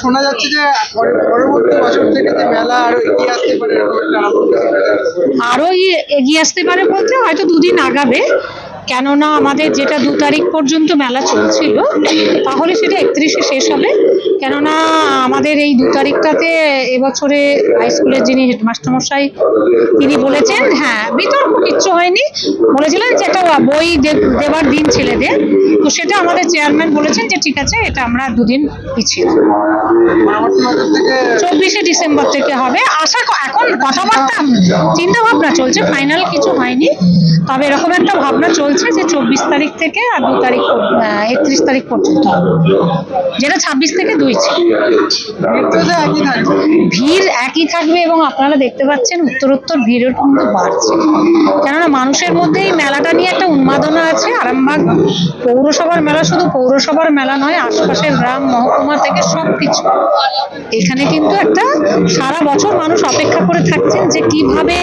শোনা যাচ্ছে যে পরবর্তী বছর থেকে যে মেলা আরও এগিয়ে আসতে পারে। আরও এগিয়ে আসতে পারে বলতে হয়তো দুদিন আগাবে কেননা আমাদের যেটা দু তারিখ পর্যন্ত মেলা চলছিল, তাহলে সেটা একত্রিশে শেষ হবে কেননা আমাদের এই দু তারিখটাতে এবছরে হাই স্কুলের যিনি হেডমাস্টারমশাই তিনি বলেছেন হ্যাঁ বিতর্ক কিচ্ছু হয়নি বলেছিলেন যে বই দে- দেবার দিন ছেলেদের তো সেটা আমাদের চেয়ারম্যান বলেছেন যে ঠিক আছে, এটা আমরা দুদিন পিছিয়ে চব্বিশে ডিসেম্বর থেকে হবে। আশা এখন কথাবার্তা চিন্তা ভাবনা চলছে। ফাইনাল কিছু হয়নি। তবে এরকম একটা ভাবনা চলছে যে চব্বিশ তারিখ থেকে আর দু তারিখ একত্রিশ তারিখ পর্যন্ত যেটা ছাব্বিশ থেকে দুই ভিড় একই থাকবে এবং আপনারা দেখতে পাচ্ছেন উত্তরোত্তর ভিড়ও কিন্তু বাড়ছে। কেননা মানুষের মধ্যে এই মেলাটা নিয়ে একটা উন্মাদনা আছে, আরামবাগ পৌরসভার মেলা শুধু পৌরসভার মেলা নয়, আশপাশের গ্রাম, মহকুমা থেকে সব কিছু এখানে কিন্তু একটা সারা বছর মানুষ অপেক্ষা করে থাকছেন যে কীভাবে,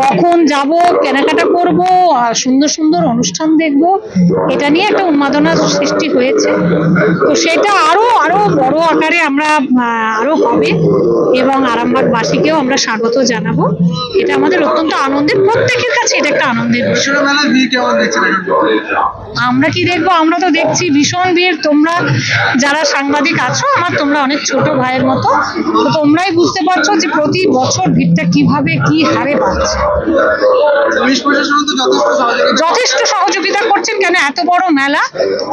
কখন যাব, কেনাকাটা করব, আর সুন্দর সুন্দর অনুষ্ঠান দেখব, এটা নিয়ে একটা উন্মাদনার সৃষ্টি হয়েছে। তো সেটা আরও আরও বড় আকারে আমরা আরও হবে এবং আরামবাগবাসীকেও আমরা স্বাগত জানাব। এটা আমাদের অত্যন্ত আনন্দের প্রত্যেকের কাছে এটা একটা আনন্দের আমরা কি দেখব? আমরা তো দেখছি ভীষণ ভিড়। তোমরা যারা সাংবাদিক আছো আমার তোমরা অনেক ছোট ভাইয়ের মতো তো তোমরাই বুঝতে পারছ যে প্রতি বছর ভিড়টা কীভাবে কি হারে সহযোগিতা যথেষ্ট সহযোগিতা করছেন কেন? এত বড় মেলা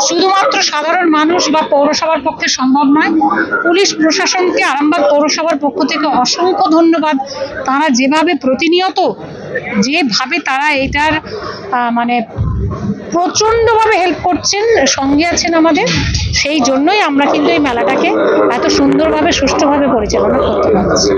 শুধুমাত্র সাধারণ মানুষ বা পৌরসভার পক্ষে সম্ভব নয় পুলিশ প্রশাসনকে আরামবাগ পৌরসভার পক্ষ থেকে অসংখ্য ধন্যবাদ। তারা যেভাবে প্রতিনিয়ত, যেভাবে তারা এটার মানে প্রচণ্ডভাবে হেল্প করছেন, সঙ্গে আছেন আমাদের, সেই জন্যই আমরা কিন্তু এই মেলাটাকে এত সুন্দরভাবে, সুষ্ঠুভাবে পরিচালনা করতে পারছি।